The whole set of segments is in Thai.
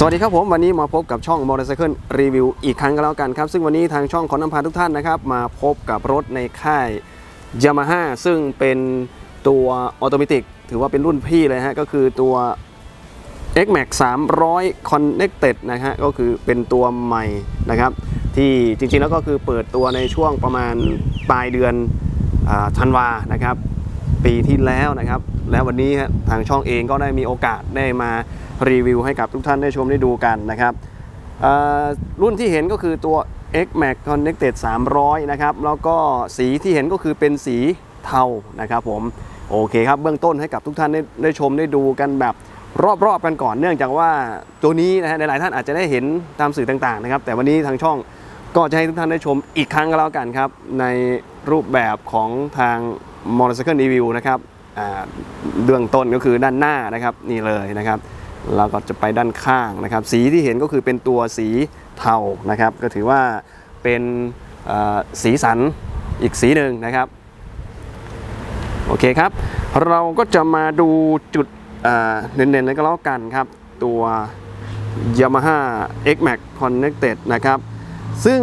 สวัสดีครับผมวันนี้มาพบกับช่อง Motorcycle Review อีกครั้งก็แล้วกันครับ ซึ่งวันนี้ทางช่องขอนำพาทุกท่านนะครับ มาพบกับรถในค่าย Yamaha ซึ่งเป็นตัวออโต m มติกถือว่าเป็นรุ่นพี่เลยฮะ ก็คือตัว X-Max 300 Connected นะฮะก็คือเป็นตัวใหม่นะครับ ที่จริงๆแล้วก็คือเปิดตัวในช่วงประมาณปลายเดือนอธันวานะครับ ปีที่แล้วนะครับ และวันนี้ทางช่องเองก็ได้มีโอกาสได้มารีวิวให้กับทุกท่านได้ชมได้ดูกันนะครับรุ่นที่เห็นก็คือตัว X Max Connected 300 นะครับ แล้วก็สีที่เห็นก็คือเป็นสีเทานะครับผมโอเคครับเบื้องต้นให้กับทุกท่านได้ได้ชมได้ดูกันแบบรอบๆกันก่อนเนื่องจากว่าตัวนี้นะฮะหลายๆท่านอาจจะได้เห็นตามสื่อต่างๆนะครับ แต่วันนี้ทางช่องก็จะให้ทุกท่านได้ชมอีกครั้งก็แล้วกันครับ ในรูปแบบของทาง Motorcycle Review นะครับ เบื้องต้นก็คือด้านหน้านะครับนี่เลยนะครับแล้วก็จะไปด้านข้างนะครับ สีที่เห็นก็คือเป็นตัวสีเทานะครับ ก็ถือว่าเป็นสีสันอีกสีหนึ่งนะครับโอเคครับ เราก็จะมาดูจุดเด่นๆเลยก็แล้วกันครับ ตัว Yamaha X Max Connected นะครับ ซึ่ง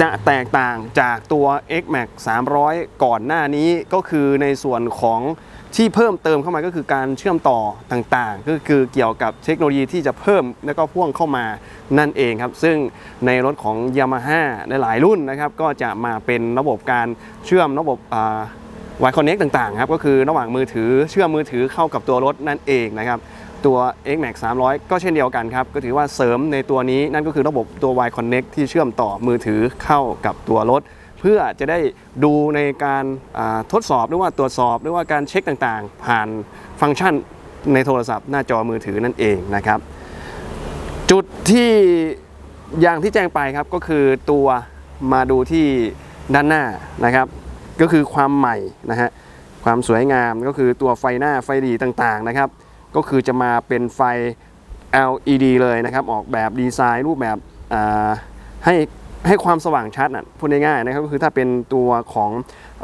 จะแตกต่างจากตัว X Max 300 ก่อนหน้านี้ก็คือในส่วนของ ที่เพิ่มเติมเข้ามาก็คือการเชื่อมต่อต่างๆ ก็คือเกี่ยวกับเทคโนโลยีที่จะเพิ่มแล้วก็พ่วงเข้ามานั่นเองครับ ซึ่งในรถของ Yamaha ในหลายรุ่นนะครับ ก็จะมาเป็นระบบการเชื่อมระบบอ่า Y Connect ต่างๆครับก็คือระหว่างมือถือเชื่อมมือถือเข้ากับตัวรถนั่นเองนะครับตัว X Max 300 ก็เช่นเดียวกันครับ ก็ถือว่าเสริมในตัวนี้นั่นก็คือระบบตัว Y Connect ที่เชื่อมต่อมือถือเข้ากับตัวรถ เพื่อจะได้ดูในการทดสอบหรือว่าตรวจสอบหรือว่าการเช็คต่างๆ ผ่านฟังก์ชันในโทรศัพท์หน้าจอมือถือนั่นเองนะครับ จุดที่อย่างที่แจ้งไปครับก็คือตัวมาดูที่ด้านหน้านะครับ ก็คือความใหม่นะฮะความสวยงามก็คือตัวไฟหน้าไฟดีต่างๆนะครับ ก็คือจะมาเป็นไฟ LED เลยนะครับ ออกแบบดีไซน์รูปแบบให้ ให้ความสว่างชัดน่ะพูดง่ายๆนะครับก็คือถ้าเป็นตัวของ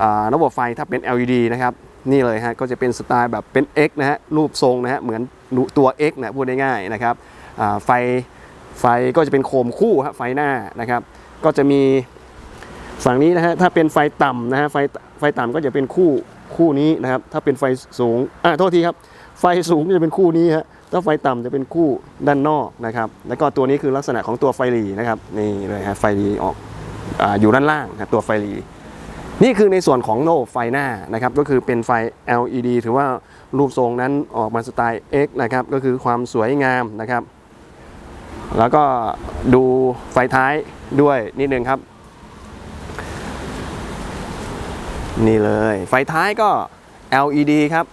อระบบไฟถ้าเป็น LED นะครับนี่เลยฮะก็จะเป็นสไตล์แบบเป็น X นะฮะรูปทรงนะฮะเหมือนตัว X นะพูดง่ายๆนะครับไฟไฟก็จะเป็นโคมคู่ฮะไฟหน้านะครับ ก็จะมีฝั่งนี้นะฮะถ้าเป็นไฟต่ำนะฮะไฟไฟต่ำก็จะเป็นคู่คู่นี้นะครับ ถ้าเป็นไฟสูงอ่าโทษทีครับ ไฟสูงจะเป็นคู่นี้ฮะ ถ้าไฟต่ำจะเป็นคู่ด้านนอกนะครับ แล้วก็ตัวนี้คือลักษณะของตัวไฟหลีนะครับนี่เลยฮะไฟหลีออกออยู่ด้านล่างตัวไฟหลีนี่คือในส่วนของโลกไฟหน้านะครับก็คือเป็นไฟ LED ถือว่ารูปทรงนั้นออกมาสไตล์ X นะครับก็คือความสวยงามนะครับ แล้วก็ดูไฟท้ายด้วยนิดนึงครับ นี่เลย ไฟท้ายก็ LED ครับ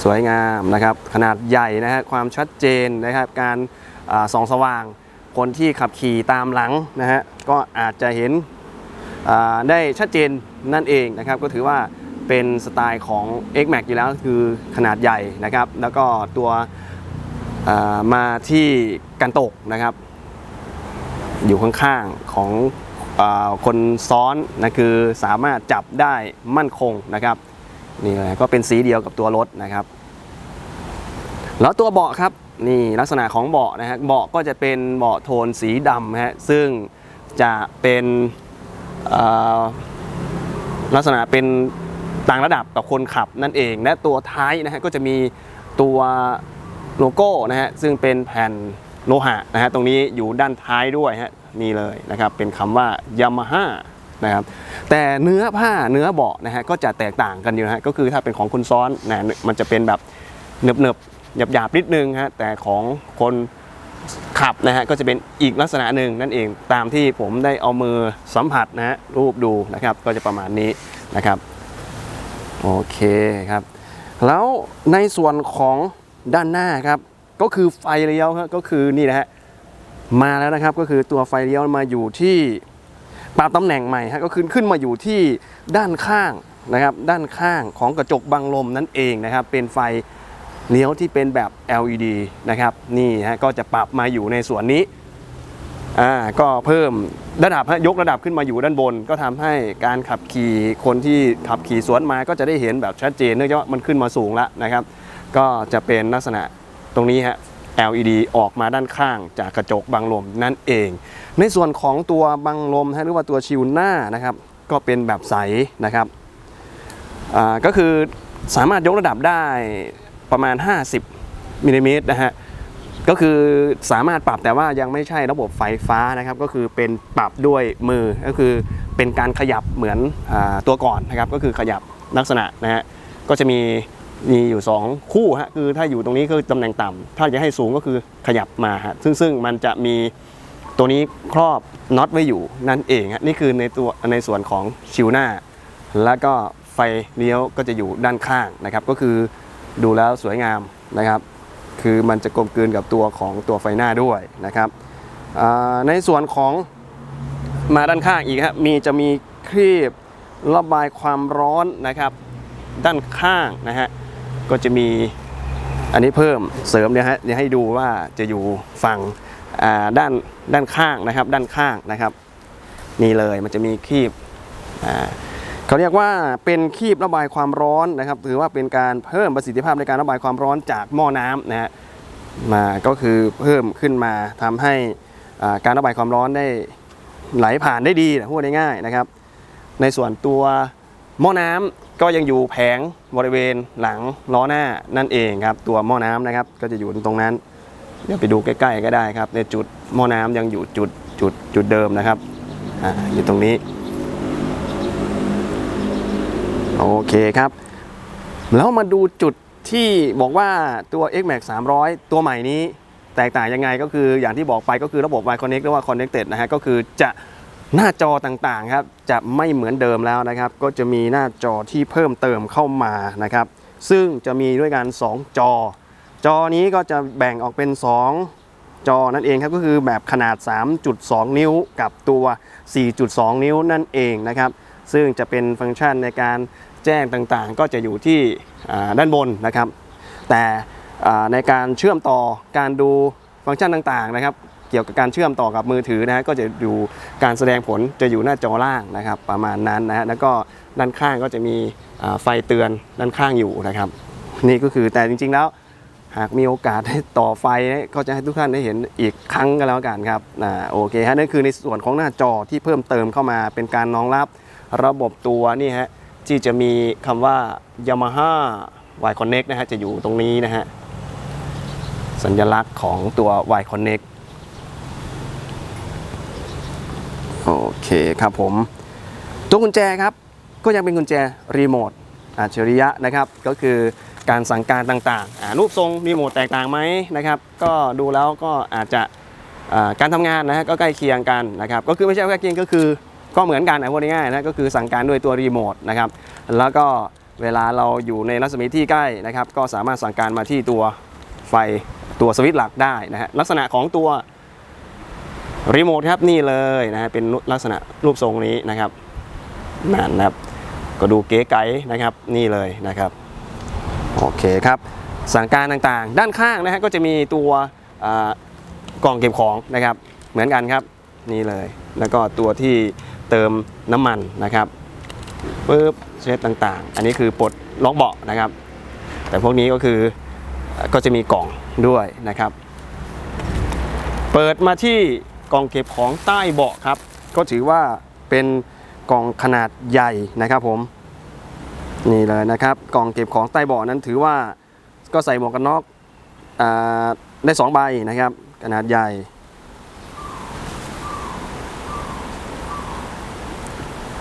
สวยงามนะครับ ขนาดใหญ่นะฮะความชัดเจนนะครับ การอส่องสว่าง คนที่ขับขี่ตามหลังนะฮะก็อาจจะเห็นได้ชัดเจนนั่นเองนะครับ ก็ถือว่าเป็นสไตล์ของ X Max อยู่แล้วคือขนาดใหญ่นะครับ แล้วก็ตัวามาที่กันตกนะครับ อยู่ข้างๆของอคนซ้อนนะคือสามารถจับได้มั่นคงนะครับ นี่เลยก็เป็นสีเดียวกับตัวรถนะครับ แล้วตัวเบาะครับนี่ลักษณะของเบาะนะฮะเบาะก็จะเป็นเบาะโทนสีดำฮะซึ่งจะเป็นลักษณะเป็นต่างระดับกับคนขับนั่นเอง และตัวท้ายนะฮะก็จะมีตัวโลโก้นะฮะซึ่งเป็นแผ่นโลหะนะฮะตรงนี้อยู่ด้านท้ายด้วยฮะนี่เลยนะครับเป็นคำว่า Yamaha นะครับแต่เนื้อผ้าเนื้อเบาะนะฮะก็จะแตกต่างกันอยู่นะฮะก็คือถ้าเป็นของคุณซ้อนนะมันจะเป็นแบบเนิบเนิบหยาบหยาบๆนิดนึงฮะแต่ของคนขับนะฮะก็จะเป็นอีกลักษณะหนึ่งนั่นเองตามที่ผมได้เอามือสัมผัสนะฮะรูปดูนะครับก็จะประมาณนี้นะครับโอเคครับแล้วในส่วนของด้านหน้าครับก็คือไฟเลี้ยวครับก็คือนี่นะฮะมาแล้วนะครับก็คือตัวไฟเลี้ยวมาอยู่ที่ ปรับตำแหน่งใหม่ฮะก็ขึ้นขึ้นมาอยู่ที่ด้านข้างนะครับด้านข้างของกระจกบังลมนั่นเองนะครับเป็นไฟเลี้ยวที่เป็นแบบ LED นะครับนี่ฮะก็จะปรับมาอยู่ในส่วนนี้อ่าก็เพิ่มระดับฮะยกระดับขึ้นมาอยู่ด้านบน ก็ทำให้การขับขี่คนที่ขับขี่สวนมาก็จะได้เห็นแบบชัดเจนเนื่องจากว่ามันขึ้นมาสูงแล้วนะครับ ก็จะเป็นลักษณะตรงนี้ฮะ LED ออกมาด้านข้างจากกระจกบังลมนั่นเอง ในส่วนของตัวบังลมนะฮะหรือว่าตัวชิวหน้านะครับ ก็เป็นแบบใสนะครับก็คือสามารถยกระดับได้ประมาณ 50มิลลิเมตรนะฮะก็คือสามารถปรับแต่ว่ายังไม่ใช่ระบบไฟฟ้านะครับ ก็คือเป็นปรับด้วยมือก็คือเป็นการขยับเหมือนอตัวก่อนนะครับ ก็คือขยับลักษณะนะฮะก็จะมี มีอยู่ 2 คู่ฮะคือถ้าอยู่ตรงนี้คือตำแหน่งต่ำถ้าจะให้สูงก็คือขยับมาฮะซึ่งซึ่งมันจะมีตัวนี้ครอบน็อตไว้อยู่นั่นเองฮะนี่คือในตัวในส่วนของชิวหน้า แล้วก็ไฟเลี้ยวก็จะอยู่ด้านข้างนะครับ ก็คือดูแล้วสวยงามนะครับ คือมันจะกลมกลืนกับตัวของตัวไฟหน้าด้วยนะครับในส่วนของมาด้านข้างอีกครับมีจะมีครีบระบายความร้อนนะครับ ด้านข้างนะฮะ ก็จะมีอันนี้เพิ่มเสริมเนี่ยฮะเดี๋ยวให้ดูว่าจะอยู่ฝั่งด้านด้านข้างนะครับ ด้านข้างนะครับนี่เลยมันจะมีคีบเขาเรียกว่าเป็นคีบระบายความร้อนนะครับถือว่าเป็นการเพิ่มประสิทธิภาพในการระบายความร้อนจากหม้อน้ำนะฮะมาก็คือเพิ่มขึ้นมาทำให้การระบายความร้อนได้ไหลผ่านได้ดีพูดง่ายๆนะครับ ในส่วนตัว หม้อน้ำก็ยังอยู่แผงบริเวณหลังล้อหน้านั่นเองครับ ตัวหม้อน้ำนะครับ ก็จะอยู่ตรงนั้น เดี๋ยวไปดูใกล้ ๆ ก็ได้ครับ ในจุดหม้อน้ำยังอยู่จุดจุดจุดเดิมนะครับออยู่ตรงนี้ โอเคครับ แล้วมาดูจุดที่บอกว่าตัว X Max 300 ตัวใหม่นี้ แตกต่างยังไงก็คืออย่างที่บอกไปก็คือระบบ Y Connect หรือว่า Connected นะฮะก็คือจะ หน้าจอต่างๆครับจะไม่เหมือนเดิมแล้วนะครับ ก็จะมีหน้าจอที่เพิ่มเติมเข้ามานะครับ ซึ่งจะมีด้วยกัน2จอ จอนี้ก็จะแบ่งออกเป็น 2 จอนั่นเองครับก็คือแบบขนาด 3.2 นิ้วกับตัว 4.2 นิ้วนั่นเองนะครับ ซึ่งจะเป็นฟังก์ชันในการแจ้งต่างๆ ก็จะอยู่ที่ด้านบนนะครับ แต่ในการเชื่อมต่อการดูฟังก์ชันต่างๆนะครับ เกี่ยวกับการเชื่อมต่อกับมือถือนะฮะก็จะอยู่การแสดงผลจะอยู่หน้าจอล่างนะครับ ประมาณนั้นนะฮะแล้วก็ด้านข้างก็จะมีไฟเตือนด้านข้างอยู่นะครับ นี่ก็คือแต่จริง ๆ แล้วหากมีโอกาสได้ต่อไฟนะก็จะให้ทุกท่านได้เห็นอีกครั้งก็แล้วกันครับอ่าโอเคฮะนั่นคือในส่วนของหน้าจอที่เพิ่มเติมเข้ามาเป็นการรองรับระบบตัวนี่ฮะที่จะมีคำว่า Yamaha Y Connect นะฮะจะอยู่ตรงนี้นะฮะสัญลักษณ์ของตัว Y Connect โอ เคครับผม ตัวกุญแจครับก็ยังเป็นกุญแจรีโมทอัจฉริยะนะครับ ก็คือการสั่งการต่างๆ รูปทรงรีโมทแตกต่างไหมนะครับ ก็ดูแล้วก็อาจจะการทำงานนะฮะก็ใกล้เคียงกันนะครับ ก็คือไม่ใช่ใกล้เคียงก็คือก็เหมือนกันนะพูดง่ายๆนะก็คือสั่งการด้วยตัวรีโมทนะครับ แล้วก็เวลาเราอยู่ในรัศมีที่ใกล้นะครับ ก็สามารถสั่งการมาที่ตัวไฟตัวสวิตช์หลักได้นะฮะลักษณะของตัว รีโมทครับนี่เลยนะฮะเป็นลักษณะรูปทรงนี้นะครับนั่นนะครับ ก็ดูเก๋ไก๋นะครับนี่เลยนะครับโอเคครับสั่งการต่างๆ ด้านข้างนะฮะก็จะมีตัวกล่องเก็บของนะครับ เหมือนกันครับนี่เลย แล้วก็ตัวที่เติมน้ำมันนะครับปึ๊บเช็ดต่างๆ อันนี้คือปลดล็อกเบาะนะครับ แต่พวกนี้ก็คือก็จะมีกล่องด้วยนะครับ เปิดมาที่ กล่องเก็บของใต้เบาะครับ ก็ถือว่าเป็นกล่องขนาดใหญ่นะครับผม นี่เลยนะครับ กล่องเก็บของใต้เบาะนั้นถือว่าก็ใส่หมวกกันน็อกอได้สองใบนะครับ ขนาดใหญ่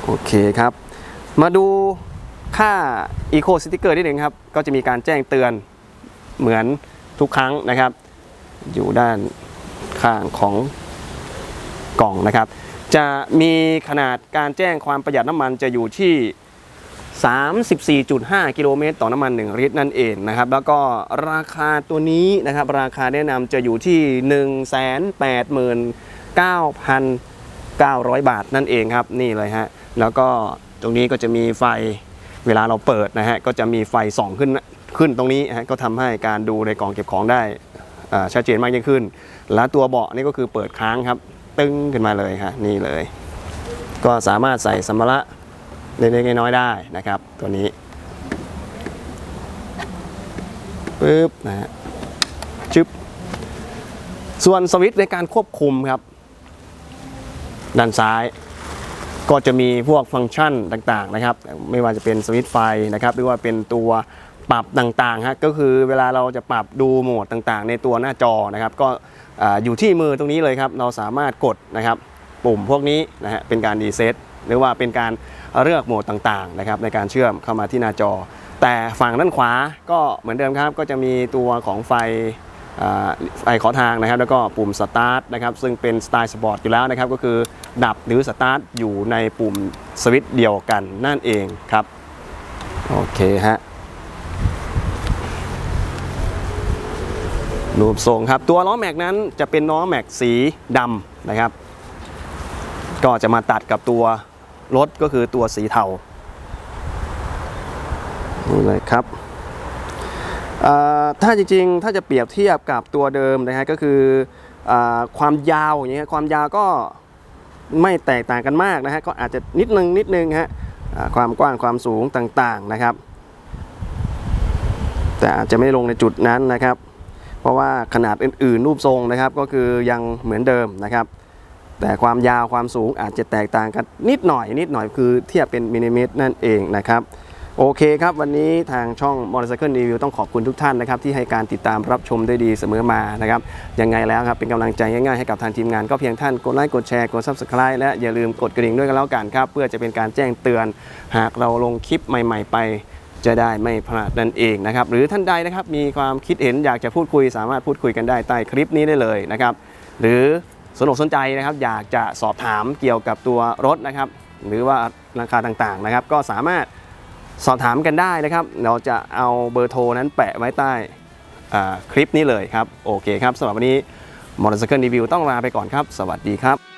โอเคครับ มาดูค่า Eco Sticker นิดหนึ่งครับ ก็จะมีการแจ้งเตือนเหมือนทุกครั้งนะครับ อยู่ด้านข้างของ กล่องนะครับ จะมีขนาดการแจ้งความประหยัดน้ำมันจะอยู่ที่34.5 กิโลเมตรต่อน้ำมัน 1 ลิตรนั่นเองนะครับ แล้วก็ราคาตัวนี้นะครับ ราคาแนะนำจะอยู่ที่ 189,900 บาทนั่นเองครับ นี่เลยฮะ แล้วก็ตรงนี้ก็จะมีไฟเวลาเราเปิดนะฮะ ก็จะมีไฟส่องขึ้นขึ้นตรงนี้ฮะ ก็ทำให้การดูในกล่องเก็บของได้ชัดเจนมากยิ่งขึ้น และตัวเบาะนี่ก็คือเปิดค้างครับ ตึงขึ้นมาเลยฮะนี่เลย ก็สามารถใส่สัมภาระเล็กๆน้อยๆได้นะครับ ตัวนี้ปึ๊บนะฮะชึบส่วนสวิตช์ในการควบคุมครับ ด้านซ้าย ก็จะมีพวกฟังก์ชันต่างๆนะครับ ไม่ว่าจะเป็นสวิตช์ไฟนะครับ หรือว่าเป็นตัว ปรับต่างๆฮะก็คือเวลาเราจะปรับดูโหมดต่างๆ ในตัวหน้าจอนะครับก็ออยู่ที่มือตรงนี้เลยครับเราสามารถกดนะครับปุ่มพวกนี้นะฮะเป็นการรีเซ็ตหรือว่าเป็นการเลือกโหมดต่างๆนะครับในการเชื่อมเข้ามาที่หน้าจอ แต่ฝั่งด้านขวาก็เหมือนเดิมครับ ก็จะมีตัวของไฟไฟขอทางนะครับ แล้วก็ปุ่มสตาร์ทนะครับซึ่งเป็นสไตล์สปอร์ตอยู่แล้วนะครับ ก็คือดับหรือสตาร์ทอยู่ในปุ่มสวิตช์เดียวกันนั่นเองครับ โอเคฮะ รูปทรงครับ ตัวล้อแม็กนั้นจะเป็นล้อแม็กสีดำนะครับ ก็จะมาตัดกับตัวรถก็คือตัวสีเทานี่เลยครับถ้าจริงๆ ถ้าจะเปรียบเทียบกับตัวเดิมนะฮะก็คืออความยาวอย่างเงี้ยความยาวก็ไม่แตกต่างกันมากนะฮะก็อาจจะนิดนึงนิดนึงฮะความกว้างความสูงต่างๆนะครับ แต่อาจจะไม่ลงในจุดนั้นนะครับ เพราะว่าขนาดอื่นๆรูปทรงนะครับก็คือยังเหมือนเดิมนะครับ แต่ความยาวความสูงอาจจะแตกต่างกันนิดหน่อยนิดหน่อยคือเทียบเป็นมิลลิเมตรนั่นเองนะครับโอเคครับวันนี้ทางช่อง Motorcycle Review ต้องขอบคุณทุกท่านนะครับที่ให้การติดตามรับชมได้ดีเสมอมานะครับยังไงแล้วครับเป็นกำลังใจง่ายๆให้กับทางทีมงานก็เพียงท่านกดไลค์กดแชร์กด Subscribe และอย่าลืมกดกระดิ่งด้วยกันแล้วกันครับ เพื่อจะเป็นการแจ้งเตือนหากเราลงคลิปใหม่ ๆ ไป จะได้ไม่พลาดนั่นเองนะครับหรือท่านใดนะครับมีความคิดเห็นอยากจะพูดคุย สามารถพูดคุยกันได้ใต้คลิปนี้ได้เลยนะครับหรือสนอกสนใจนะครับอยากจะสอบถามเกี่ยวกับตัวรถนะครับหรือว่าราคาต่างๆนะครับ ก็สามารถสอบถามกันได้นะครับ เราจะเอาเบอร์โทรนั้นแปะไว้ใต้คลิปนี้เลยครับ โอเคครับสำหรับวันนี้มอเตอร์ไซค์รีวิวต้องลาไปก่อนครับ สวัสดีครับ